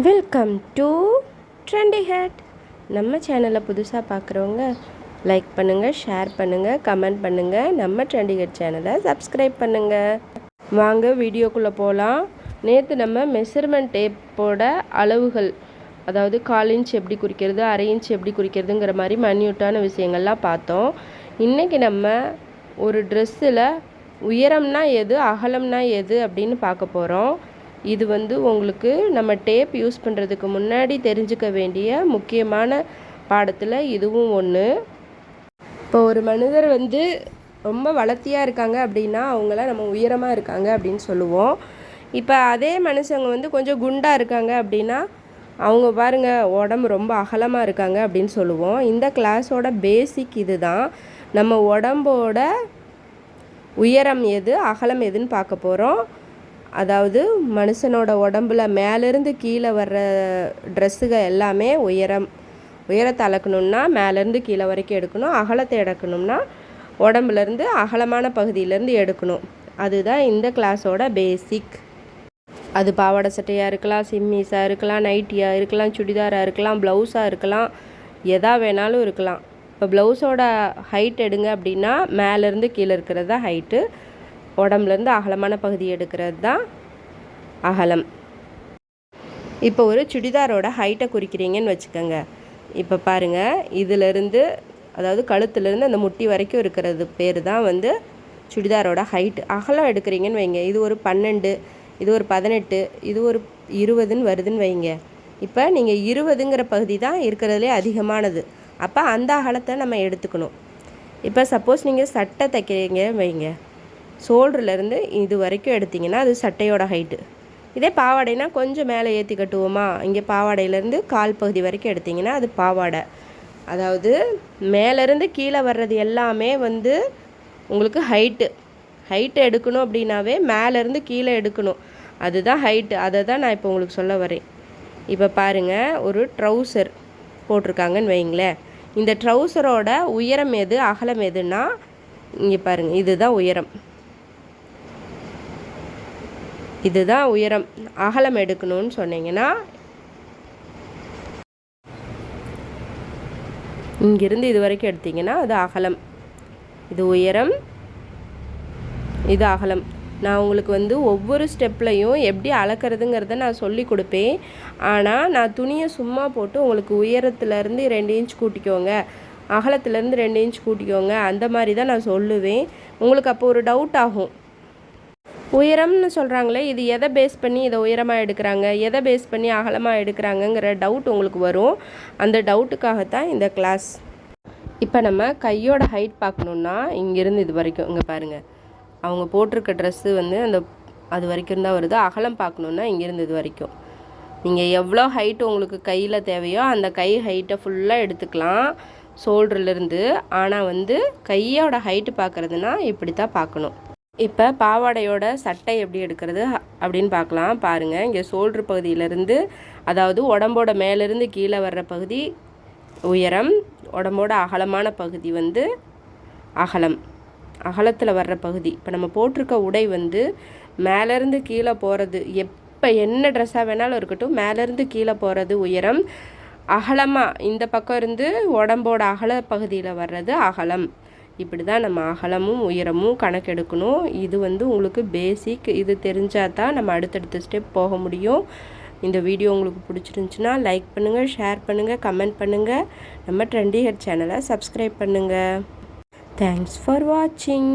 Welcome to trendy had நம்ம சேனலை புதுசாக பார்க்குறவங்க லைக் பண்ணுங்கள் ஷேர் பண்ணுங்கள் கமெண்ட் பண்ணுங்கள் நம்ம ட்ரெண்டி ஹெட் சேனலை சப்ஸ்கிரைப் பண்ணுங்கள் வாங்க வீடியோக்குள்ளே போகலாம் நேற்று நம்ம மெஷர்மெண்ட் டேப்போட அளவுகள் அதாவது கால் இன்ச் எப்படி குறிக்கிறது அரை இன்ச் எப்படி குறிக்கிறதுங்கிற மாதிரி மன்யூட்டான விஷயங்கள்லாம் பார்த்தோம். இன்றைக்கி நம்ம ஒரு ட்ரெஸ்ஸில் உயரம்னா எது அகலம்னா எது அப்படின்னு பார்க்க போகிறோம் இது வந்து உங்களுக்கு நம்ம டேப் யூஸ் பண்ணுறதுக்கு முன்னாடி தெரிஞ்சுக்க வேண்டிய முக்கியமான பாடத்தில் இதுவும் ஒன்று இப்போ ஒரு மனிதர் வந்து ரொம்ப வளர்த்தியாக இருக்காங்க அப்படின்னா அவங்கள நம்ம உயரமாக இருக்காங்க அப்படின்னு சொல்லுவோம். இப்போ அதே மனுஷங்க வந்து கொஞ்சம் குண்டாக இருக்காங்க அப்படின்னா அவங்க பாருங்கள் உடம்பு ரொம்ப அகலமாக இருக்காங்க அப்படின்னு சொல்லுவோம். இந்த கிளாஸோட பேசிக் இது தான் நம்ம உடம்போட உயரம் எது அகலம் எதுன்னு பார்க்க போகிறோம் அதாவது மனுஷனோட உடம்புல மேலேருந்து கீழே வர்ற ட்ரெஸ்ஸுகள் எல்லாமே உயரம் உயரத்தை அளக்கணும்னா மேலேருந்து கீழே வரைக்கும் எடுக்கணும் அகலத்தை எடுக்கணும்னா உடம்புலேருந்து அகலமான பகுதியிலேருந்து எடுக்கணும். அதுதான் இந்த கிளாஸோட பேசிக் அது பாவாடை சட்டையாக இருக்கலாம் சிம்மிஸாக இருக்கலாம் நைட்டியாக இருக்கலாம் சுடிதாராக இருக்கலாம் ப்ளவுஸாக இருக்கலாம் எதா வேணாலும் இருக்கலாம். இப்போ ப்ளவுஸோட ஹைட் எடுங்க அப்படின்னா மேலேருந்து கீழே இருக்கிறது தான் ஹைட்டு உடம்புலேருந்து அகலமான பகுதி எடுக்கிறது தான் அகலம். இப்போ ஒரு சுடிதாரோட ஹைட்டை குறிக்கிறீங்கன்னு வச்சுக்கோங்க. இப்போ பாருங்கள் இதிலிருந்து அதாவது கழுத்துலேருந்து அந்த முட்டி வரைக்கும் இருக்கிறது பேர் தான் வந்து சுடிதாரோட ஹைட்டு அகலம் எடுக்கிறீங்கன்னு வைங்க. இது ஒரு பன்னெண்டு இது ஒரு பதினெட்டு இது ஒரு இருபதுன்னு வருதுன்னு வைங்க. இப்போ நீங்கள் இருபதுங்கிற பகுதி தான் இருக்கிறதுலே அதிகமானது. அப்போ அந்த அகலத்தை நம்ம எடுத்துக்கணும். இப்போ சப்போஸ் நீங்கள் சட்டை தைக்கிறீங்க வைங்க. ஷோல்டர்லேருந்து இது வரைக்கும் எடுத்திங்கன்னா அது சட்டையோட ஹைட்டு இதே பாவாடைனா கொஞ்சம் மேலே ஏற்றி கட்டுவோமா? இங்கே பாவாடையிலேருந்து கால் பகுதி வரைக்கும் எடுத்திங்கன்னா அது பாவாடை. அதாவது மேலேருந்து கீழே வர்றது எல்லாமே வந்து உங்களுக்கு ஹைட்டு ஹைட்டு எடுக்கணும் அப்படின்னாவே மேலேருந்து கீழே எடுக்கணும். அதுதான் ஹைட்டு அதை தான் நான் இப்போ உங்களுக்கு சொல்ல வரேன். இப்போ பாருங்கள் ஒரு ட்ரௌசர் போட்டிருக்காங்கன்னு வைங்களேன் இந்த ட்ரௌசரோட உயரம் எது அகலம் எதுன்னா இங்கே பாருங்கள் இதுதான் உயரம். இதுதான் உயரம் அகலம் எடுக்கணும்னு சொன்னீங்கன்னா இங்கிருந்து இது வரைக்கும் எடுத்தீங்கன்னா அது அகலம். இது உயரம் இது அகலம். நான் உங்களுக்கு வந்து ஒவ்வொரு ஸ்டெப்லையும் எப்படி அளக்கிறதுங்கிறத நான் சொல்லி கொடுப்பேன். ஆனால் நான் துணியை சும்மா போட்டு உங்களுக்கு உயரத்துலேருந்து ரெண்டு இன்ச் கூட்டிக்கோங்க. அகலத்துலேருந்து ரெண்டு இன்ச் கூட்டிக்கோங்க. அந்த மாதிரி தான் நான் சொல்லுவேன். உங்களுக்கு அப்போ ஒரு டவுட் ஆகும். உயரம்னு சொல்கிறாங்களே இது எதை பேஸ் பண்ணி இதை உயரமாக எடுக்கிறாங்க எதை பேஸ் பண்ணி அகலமாக எடுக்கிறாங்கங்கிற டவுட் உங்களுக்கு வரும். அந்த டவுட்டுக்காகத்தான் இந்த கிளாஸ் இப்போ நம்ம கையோட ஹைட் பார்க்கணுன்னா இங்கேருந்து இது வரைக்கும் இங்கே பாருங்கள் அவங்க போட்டிருக்க ட்ரெஸ்ஸு வந்து அந்த அது வரைக்கும் தான் வருது. அகலம் பார்க்கணுன்னா இங்கேருந்து இது வரைக்கும். நீங்கள் எவ்வளோ ஹைட் உங்களுக்கு கையில் தேவையோ அந்த கை ஹைட்டை ஃபுல்லாக எடுத்துக்கலாம். ஷோல்டர்லேருந்து ஆனால் வந்து கையோட ஹைட்டு பார்க்குறதுனா இப்படி தான் பார்க்கணும். இப்போ பாவாடையோட சட்டை எப்படி எடுக்கிறது அப்படின்னு பார்க்கலாம். பாருங்கள் இங்கே சோல்ட்ரு பகுதியிலேருந்து அதாவது உடம்போட மேலேருந்து கீழே வர்ற பகுதி உயரம் உடம்போட அகலமான பகுதி வந்து அகலம். அகலத்தில் வர்ற பகுதி. இப்போ நம்ம போட்டிருக்க உடை வந்து மேலேருந்து கீழே போகிறது எப்போ என்ன ட்ரெஸ்ஸாக வேணாலும் இருக்கட்டும் மேலேருந்து கீழே போகிறது உயரம் அகலமாக இந்த பக்கம் இருந்து உடம்போட அகல பகுதியில் வர்றது அகலம். இப்படி தான் நம்ம அகலமும் உயரமும் கணக்கெடுக்கணும். இது வந்து உங்களுக்கு பேசிக் இது தெரிஞ்சால் தான் நம்ம அடுத்தடுத்த ஸ்டெப் போக முடியும். இந்த வீடியோ உங்களுக்கு பிடிச்சிருந்துச்சின்னா லைக் பண்ணுங்கள் ஷேர் பண்ணுங்கள் கமெண்ட் பண்ணுங்கள் நம்ம ட்ரெண்டிகர் சேனலை சப்ஸ்கிரைப் பண்ணுங்கள் தேங்க்ஸ் ஃபார் வாட்சிங்